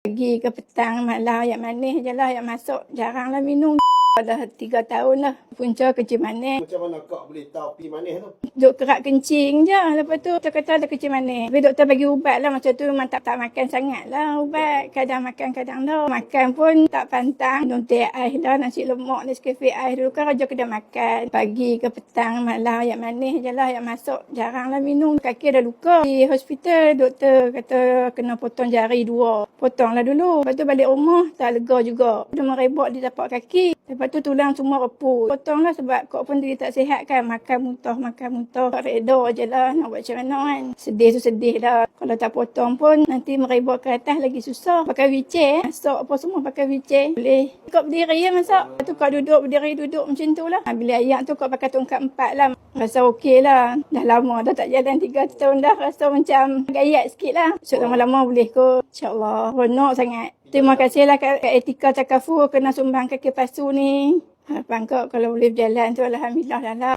Pagi ke petang malam air manis je lah yang masuk. Jaranglah minum. Dah tiga tahun lah. Punca kecil manis. Macam mana kak boleh tahu pi manis tu? Duk kerak kencing je. Lepas tu doktor kata ada kecil manis. Tapi doktor bagi ubat lah. Macam tu memang tak, tak makan sangat lah ubat. Kadang makan, kadang tak. Makan pun tak pantang. Minum teh ais lah. Nasi lemak, nasi kafe ais. Dulu kan raja kedai makan. Pagi ke petang malam air manis je lah yang masuk. Jaranglah minum. Kaki ada luka. Di hospital doktor kata kena potong jari dua. Potonglah dulu. Lepas tu balik rumah tak lega juga. Dia merebak di tapak kaki. Lepas tu tulang semua reput. Potonglah sebab kok pun dia tak sihat kan. Makan muntah, makan muntah. Reda je lah nak buat macam mana kan. Sedih tu sedih lah. Kalau tak potong pun nanti merebak ke atas lagi susah. Pakai wheelchair. Masuk apa semua pakai wheelchair. Boleh. Kau berdiri ya masak. Lepas tu kau duduk, berdiri duduk macam tu lah. Ha, bila ayak tu kau pakai tongkat empat lah. Rasa okey lah. Dah lama dah tak jalan tiga tahun dah. Rasa macam gayat sikit lah. So lama-lama boleh kot. InsyaAllah. Renok sangat. Terima kasihlah kat, kat Etika Cakafu kena sumbang kaki pasu ni. Harapan kau kalau boleh berjalan tu Alhamdulillah lah.